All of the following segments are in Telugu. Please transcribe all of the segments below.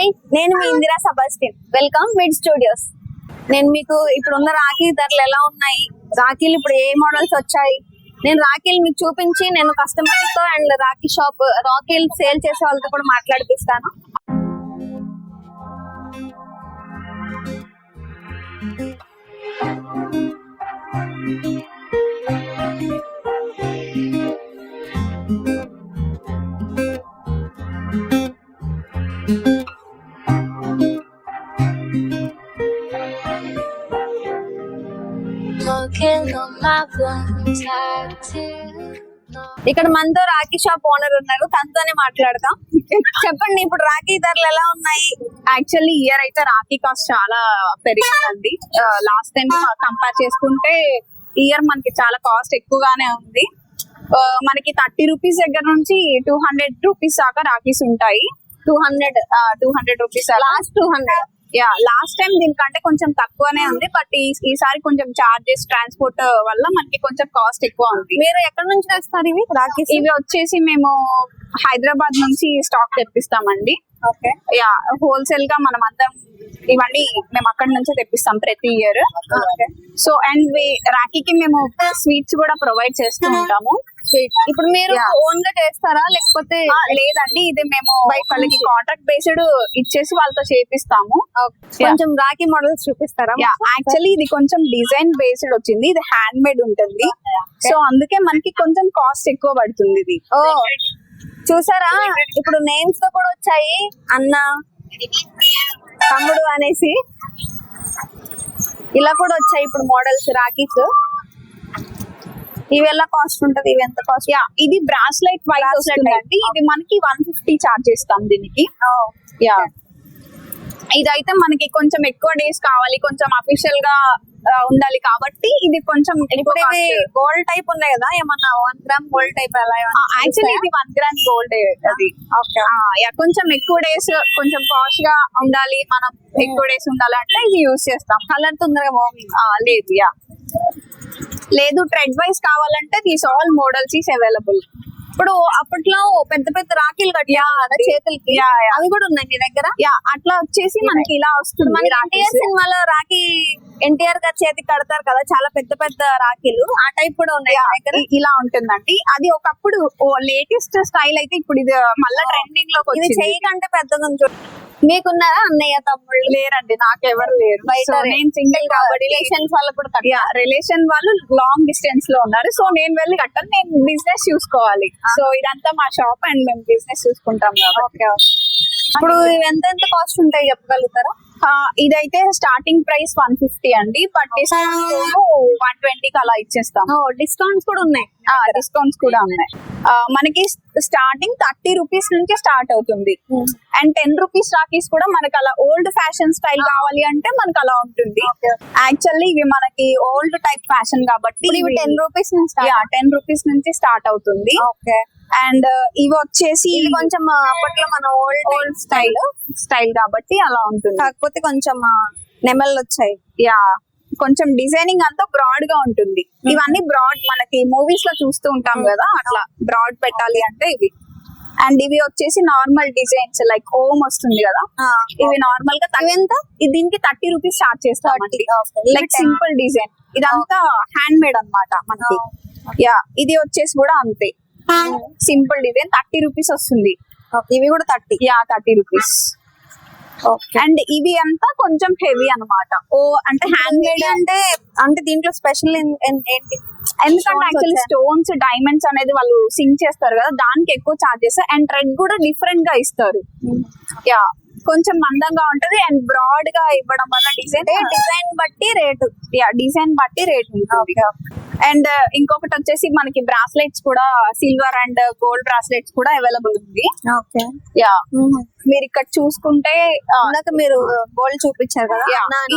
హాయ్ నేను మీ Indira Sebastian welcome mid studios నేను మీకు ఇప్పుడు ఉన్న రాఖీ ధరలు ఎలా ఉన్నాయి? రాఖీలు ఇప్పుడు ఏ మోడల్స్ వచ్చాయి? నేను రాఖీలు మీకు చూపించి నేను కస్టమర్లతో అండ్ రాఖీ షాప్ రాఖీలు సేల్ చేసే వాళ్ళతో కూడా మాట్లాడిపిస్తాను. Looking ఇక్కడ మనతో రాఖీ షాప్ ఓనర్ ఉన్నారు. తనతోనే మాట్లాడతాం చెప్పండి ఇప్పుడు రాఖీ ధరలు ఎలా ఉన్నాయి? యాక్చువల్లీ ఇయర్ అయితే రాఖీ కాస్ట్ చాలా పెరిగిందండి. లాస్ట్ టైం కంపేర్ చేసుకుంటే ఇయర్ మనకి చాలా కాస్ట్ ఎక్కువగానే ఉంది. ఆ, మనకి థర్టీ రూపీస్ దగ్గర నుంచి టూ హండ్రెడ్ రూపీస్ దాకా రాఖీస్ ఉంటాయి. Two hundred two hundred rupees last two hundred yeah last time దీనికంటే కొంచెం తక్కువనే ఉంది బట్ ఈసారి కొంచెం చార్జెస్ ట్రాన్స్పోర్ట్ వల్ల మనకి కొంచెం కాస్ట్ ఎక్కువ ఉంది. మీరు ఎక్కడ నుంచి తెస్తారు ఇవి? రాఖీ ఇవి వచ్చేసి మేము హైదరాబాద్ నుంచి స్టాక్ తెప్పిస్తామండి. ఓకే యా హోల్సేల్గా మనం అందరం ఇవన్నీ మేము అక్కడి నుంచే తెప్పిస్తాం ప్రతి ఇయర్ సో అండ్ రాఖీకి మేము స్వీట్స్ కూడా ప్రొవైడ్ చేస్తూ ఉంటాము. ఇప్పుడు మీరు. ఓన్గా చేస్తారా? లేకపోతే లేదండి. ఇది మేము వాళ్ళకి కాంట్రాక్ట్ బేస్డ్ ఇచ్చేసి వాళ్ళతో చేపిస్తాము. కొంచెం రాఖీ మోడల్స్ చూపిస్తారా? యాక్చువల్లీ ఇది కొంచెం డిజైన్ బేస్డ్ వచ్చింది. ఇది హ్యాండ్ మేడ్ ఉంటుంది సో అందుకే మనకి కొంచెం కాస్ట్ ఎక్కువ పడుతుంది ఇది. ఓ చూసారా? ఇప్పుడు నేమ్స్తో కూడా వచ్చాయి. అన్న తమ్ముడు అనేసి. ఇలా కూడా వచ్చాయి ఇప్పుడు మోడల్స్ రాఖీస్. ఇవి ఎలా కాస్ట్ ఉంటది? ఇవి ఎంత కాస్ట్? యా ఇది బ్రాస్లైట్ వైట్ వస్తుందండి. ఇది మనకి వన్ ఫిఫ్టీ చార్జ్ చేస్తాం దీనికి. యా. ఇదైతే మనకి కొంచెం ఎక్కువ డేస్ కావాలి కొంచెం అఫీషియల్గా ఉండాలి కాబట్టి ఇది కొంచెం గోల్డ్ టైప్ ఉన్నాయి కదా? ఏమన్నా వన్ గ్రామ్ గోల్డ్ టైప్ అలా యాక్చువల్లీ ఇది వన్ గ్రామ్ గోల్డ్ అది. కొంచెం ఎక్కువ డేస్ కొంచెం పాష్గా ఉండాలి మనం ఎక్కువ డేస్ ఉండాలంటే ఇది యూస్ చేస్తాం. కలర్ తొందరగా లేదు యా. లేదు ట్రెడ్ వైస్ కావాలంటే these all models is available ఇప్పుడు అప్పట్లో పెద్ద పెద్ద రాఖీలు కట్టా కదా చేతులకి. అవి కూడా ఉన్నాయి మీ దగ్గర? యా అట్లా వచ్చేసి మనకి ఇలా వస్తుంది. మన రాఖీస్. ఎన్టీఆర్ సినిమాలో రాఖీ ఎన్టీఆర్ గారి చేతికి కడతారు కదా చాలా పెద్ద పెద్ద రాఖీలు. ఆ టైప్ కూడా ఉన్నాయి దగ్గర? ఇలా ఉంటుందండి. అది ఒకప్పుడు లేటెస్ట్ స్టైల్ అయితే ఇప్పుడు ఇది మళ్ళీ ట్రెండింగ్లోకి ఇది వచ్చింది. చెయ్యి కంటే పెద్దగా. మీకున్నారా అన్నయ్య తమ్ముళ్ళు? లేరండి నాకెవరు లేరు. బయట నేను సింగిల్ కాబట్టి రిలేషన్స్ వాళ్ళకు కూడా రిలేషన్ వాళ్ళు లాంగ్ డిస్టెన్స్లో ఉన్నారు. సో నేను వెళ్ళి కట్టాలి నేను బిజినెస్ చూసుకోవాలి. సో ఇదంతా మా షాప్ అండ్ మేము బిజినెస్ చూసుకుంటాం కాబట్టి. ఇప్పుడు ఎంత ఎంత కాస్ట్ ఉంటాయి చెప్పగలుగుతారా? ఇదైతే స్టార్టింగ్ ప్రైస్ వన్ ఫిఫ్టీ అండి బట్ డిస్కౌంట్ వన్ ట్వంటీకి అలా ఇచ్చేస్తాం. డిస్కౌంట్స్ కూడా ఉన్నాయి. డిస్కౌంట్స్ కూడా ఉన్నాయి. మనకి స్టార్టింగ్ థర్టీ రూపీస్ నుంచి స్టార్ట్ అవుతుంది. అండ్ టెన్ రూపీస్ రాకీస్ కూడా మనకి అలా ఓల్డ్ ఫ్యాషన్ స్టైల్ కావాలి అంటే మనకి అలా ఉంటుంది. యాక్చువల్లీ ఇవి మనకి ఓల్డ్ టైప్ ఫ్యాషన్ కాబట్టి ఇవి టెన్ రూపీస్ నుంచి టెన్ రూపీస్ నుంచి స్టార్ట్ అవుతుంది. ఓకే అండ్ ఇవి వచ్చేసి కొంచెం అప్పట్లో మన ఓల్డ్ ఓల్డ్ స్టైల్ స్టైల్ కాబట్టి అలా ఉంటుంది. కాకపోతే కొంచెం నెమళ్ళు వచ్చాయి. యా. కొంచెం డిజైనింగ్ అంతా బ్రాడ్గా ఉంటుంది. ఇవన్నీ బ్రాడ్ మనకి మూవీస్లో చూస్తూ ఉంటాం కదా అట్లా బ్రాడ్ పెట్టాలి అంటే ఇవి. అండ్ ఇవి వచ్చేసి నార్మల్ డిజైన్స్ లైక్ ఓం వస్తుంది కదా ఇవి నార్మల్గా ఎంత? దీనికి థర్టీ రూపీస్ చార్జ్ చేస్తాం 30, okay. ఇవి లైక్ 10. సింపుల్ డిజైన్ ఇదంతా హ్యాండ్ మేడ్ అన్నమాట మనకి. యా. ఇది వచ్చేసి కూడా అంతే. సింపుల్ డిజైన్ థర్టీ రూపీస్ వస్తుంది. ఇవి కూడా thirty? Yeah thirty rupees. And ఇవి అంతా కొంచెం హెవీ అన్నమాట. ఓ అంటే హ్యాండ్ మేడ్ అంటే అంటే దీంట్లో స్పెషల్ ఏంటి? ఎందుకంటే యాక్చువల్లీ. స్టోన్స్ డైమండ్స్ అనేది వాళ్ళు సింక్ చేస్తారు కదా దానికి ఎక్కువ చార్జెస్ అండ్ థ్రెడ్ కూడా డిఫరెంట్గా ఇస్తారు. యా కొంచెం మందంగా ఉంటది అండ్ బ్రాడ్గా ఇవ్వడం వల్ల డిజైన్ డిజైన్ బట్టి రేటు యా డిజైన్ బట్టి రేట్ ఉంటుంది. అండ్ ఇంకొకటి వచ్చేసి మనకి బ్రాస్లెట్స్ కూడా సిల్వర్ అండ్ గోల్డ్ బ్రాస్లెట్స్ కూడా అవైలబుల్ ఉంది. ఓకే. యా. మీరు ఇక్కడ చూసుకుంటే ఇందాక మీరు గోల్డ్ చూపించారు కదా?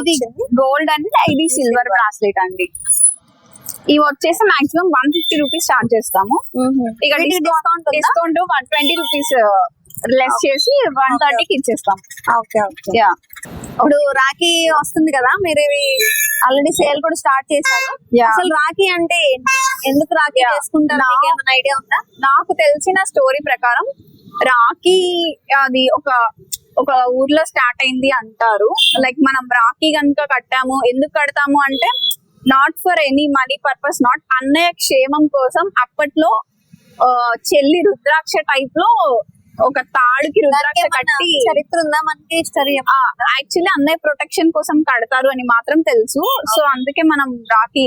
ఇది. గోల్డ్ అండ్ ఇది సిల్వర్ బ్రాస్లెట్ అండి. ఇవి వచ్చేసి maximum one fifty rupees charge చేస్తాము. ఇక discount? Discount one twenty rupees less చేసి వన్ థర్టీకి ఇచ్చేస్తాం ఓకే ఓకే. యా. ఇప్పుడు రాఖీ వస్తుంది కదా మీరు ఇవి ఆల్రెడీ సేల్ కూడా స్టార్ట్ చేశారు. అసలు రాఖీ అంటే? ఎందుకు రాఖీ. చేసుకుంటారు ఏమైనా ఐడియా ఉందా నాకు తెలిసిన స్టోరీ ప్రకారం రాఖీ అది ఒక ఒక ఊర్లో స్టార్ట్ అయింది అంటారు లైక్ మనం రాఖీ కనుక కట్టాము ఎందుకు కడతాము అంటే not for any money purpose not అన్నయ్య క్షేమం కోసం అప్పట్లో చెల్లి రుద్రాక్ష టైప్లో ఒక తాడుకి రుద్రాక్ష కట్టి చరిత్ర ఉందా? మనకి హిస్టరీ యాక్చువల్లీ అన్నయ్య ప్రొటెక్షన్ కోసం కడతారు అని మాత్రం తెలుసు. సో అందుకే మనం రాఖీ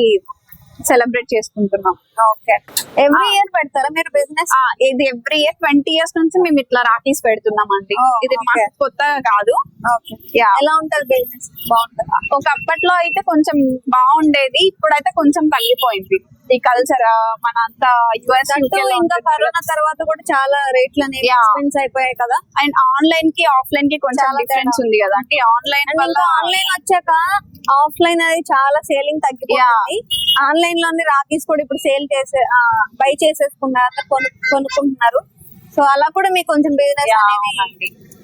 సెలబ్రేట్ చేసుకుంటున్నాం. Okay every. ఇయర్ పెడతారా మీరు బిజినెస్ ఇది ఎవ్రీ ఇయర్ ట్వంటీ ఇయర్స్ నుంచి మేము ఇట్లా రాఖీస్ పెడుతున్నాం అండి Oh, ఇది మాకు. కొత్తగా కాదు. ఓకే యా ఎలా ఉంటది బిజినెస్ బాగుంటుందా? ఒక అప్పట్లో అయితే కొంచెం బాగుండేది ఇప్పుడైతే కొంచెం తగ్గిపోయింది. ఈ కల్చర్ మన అంతా యుఎస్ ఇంకా కరోనా తర్వాత కూడా చాలా రేట్లు అనేవి. ఎక్స్పెన్స్ అయిపోయాయి కదా. అండ్ ఆన్లైన్కి ఆఫ్లైన్కి కొంచెం డిఫరెన్స్. ఉంది కదా. అంటే ఆన్లైన్ ఆన్లైన్ వచ్చాక ఆఫ్లైన్ అనేది చాలా సేలింగ్ తగ్గిపోయింది ఆన్లైన్లోనే రాకీస్ కూడా ఇప్పుడు సేల్ చేసే బై చేసేసుకున్నారు కొనుక్కుంటున్నారు. సో అలా కూడా మీకు కొంచెం బిజినెస్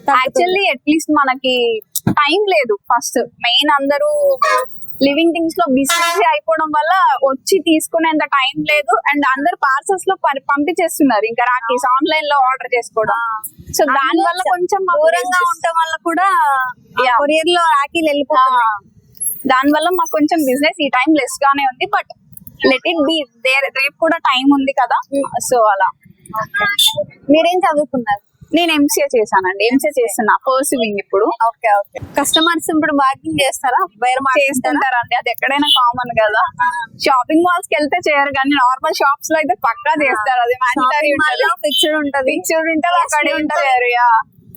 యాక్చువల్లీ అట్లీస్ట్ మనకి టైం లేదు. ఫస్ట్ మెయిన్ అందరూ లివింగ్ థింగ్స్లో బిజీ అయిపోవడం వల్ల వచ్చి తీసుకునేంత టైం లేదు. అండ్ అందరు పార్సల్స్లో పంపించేస్తున్నారు. ఇంకా రాకీస్ ఆన్లైన్లో ఆర్డర్ చేసుకోవడం. సో దాని వల్ల కొంచెం దూరంగా ఉండటం వల్ల కూడా. కొరియర్లో రాఖీలు వెళ్ళిపోతున్నాయి. దాని వల్ల మాకు కొంచెం బిజినెస్ ఈ టైం లెస్ గానే ఉంది. బట్ లెట్ ఇట్ బి రేపు కూడా టైం ఉంది కదా. సో అలా. మీరేం చదువుకున్నారు? నేను ఎంసీఏ చేశానండి. ఎంసీఏ చేస్తున్నా. పర్సూవింగ్ ఇప్పుడు. Okay okay. కస్టమర్స్ ఇప్పుడు బార్గింగ్ చేస్తారా? బయట చేస్తుంటారండి. అది ఎక్కడైనా కామన్ కదా. షాపింగ్ మాల్స్కి వెళ్తే చేయరు కానీ నార్మల్ షాప్స్లో అయితే పక్కా చేస్తారు. అది మ్యాండటరీ ఉంటది. ఫిక్స్డ్ ఉంటది. పిక్చర్ ఉంటది. అక్కడే ఉంటది. ఏరియా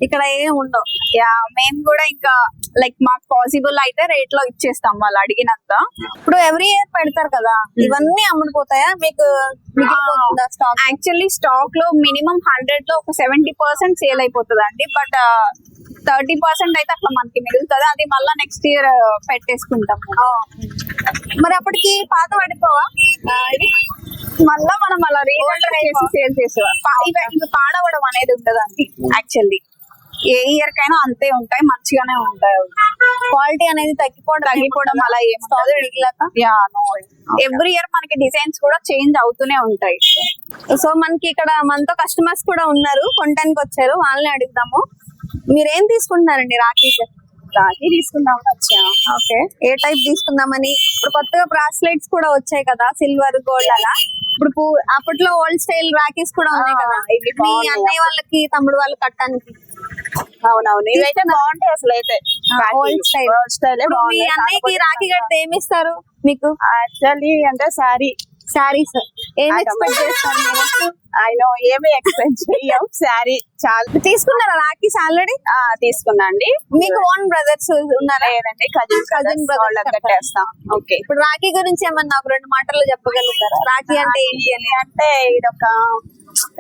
ఇక్కడ ఏం ఉండవు. యా మేము కూడా ఇంకా లైక్ మాకు పాసిబుల్ అయితే రేట్లో ఇచ్చేస్తాం వాళ్ళు అడిగినంత. ఇప్పుడు ఎవ్రీ ఇయర్ పెడతారు కదా ఇవన్నీ అమ్ముడుపోతాయా మీకు స్టాక్ యాక్చువల్లీ స్టాక్లో మినిమం హండ్రెడ్లో ఒక సెవెంటీ పర్సెంట్ సేల్ అయిపోతుంది అండి బట్ థర్టీ పర్సెంట్ అయితే అట్లా మనకి మిగులుతుంది. అది మళ్ళీ నెక్స్ట్ ఇయర్ పెట్టేసుకుంటాం. మరి అప్పటికి పాత పడిపోవా? మళ్ళా మనం అలా రీఆర్డర్ చేసి సేల్ ఇవి పాడవడం అనేది ఉండదండి. యాక్చువల్లీ ఏ ఇయర్ కైనా అంతే ఉంటాయి మంచిగానే ఉంటాయి. క్వాలిటీ అనేది తగ్గిపోవడం తగ్గిపోవడం అలా ఏం ఎవ్రీ ఇయర్ మనకి డిజైన్స్ కూడా చేంజ్ అవుతూనే ఉంటాయి. సో మనకి ఇక్కడ మనతో కస్టమర్స్ కూడా ఉన్నారు. కొనడానికి వచ్చారు. వాళ్ళని అడుగుదాము. మీరేం తీసుకుంటున్నారండి రాఖీస్ రాఖీ తీసుకుందాం వచ్చా ఓకే ఏ టైప్ తీసుకుందామని? ఇప్పుడు కొత్తగా బ్రాస్లెట్స్ కూడా వచ్చాయి కదా సిల్వర్ గోల్డ్ అలా ఇప్పుడు అప్పట్లో ఓల్డ్ స్టైల్ రాఖీస్ కూడా ఉన్నాయి కదా. మీ. అన్నయ్య వాళ్ళకి తమ్ముడు వాళ్ళు కట్టడానికి. అవునవును. ఇవైతే బాగుంటాయి అసలు అయితే ఓల్డ్ స్టైల్ స్టైల్ ఇప్పుడు మీ అన్నయ్యకి రాఖీ కడితే ఏమి ఇస్తారు మీకు? యాక్చువల్లీ అంటే సారీ. శారీస్ ఏం ఆ, ఎక్స్పెక్ట్ చేస్తారు ఆయన ఏమి ఎక్స్పెక్ట్ చెయ్యం. సారీ చాలా తీసుకున్నారా రాఖీస్ ఆల్రెడీ ఆ, తీసుకున్నా అండి. మీకు ఓన్ బ్రదర్స్ ఉన్నారా? లేదండి కజిన్ కజిన్ కట్టారు. కట్టేస్తాం. ఓకే ఇప్పుడు రాఖీ గురించి ఏమన్నా ఒక రెండు మాటల్లో చెప్పగలుగుతారా? రాఖీ అంటే ఏంటి? అంటే ఇది ఒక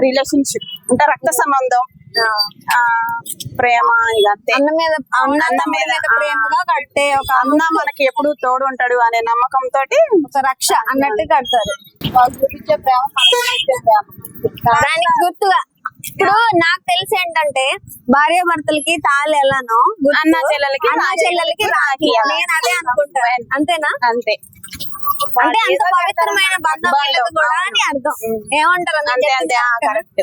రిలేషన్షిప్ అంటే రక్త సంబంధం. ప్రేమ అన్న మీద అన్న మీద, ప్రేమగా కట్టే ఒక అన్న మనకి ఎప్పుడు తోడు ఉంటాడు అనే నమ్మకం తోటి ఒక రక్ష అన్నట్టు కడతారు. గురించే ప్రేమ దానికి గుర్తుగా ఇప్పుడు నాకు తెలిసి ఏంటంటే భార్య భర్తలకి తాళి ఎలానో అన్న చెల్లెలకి అన్న. చెల్లెలకి రాఖీ. నేను అదే అనుకుంటాను అంతేనా? అంతే. అంటే అంత పవిత్రమైన బంధం కూడా అని అర్థం. ఏమంటారు? అంతే అంతే? కరెక్ట్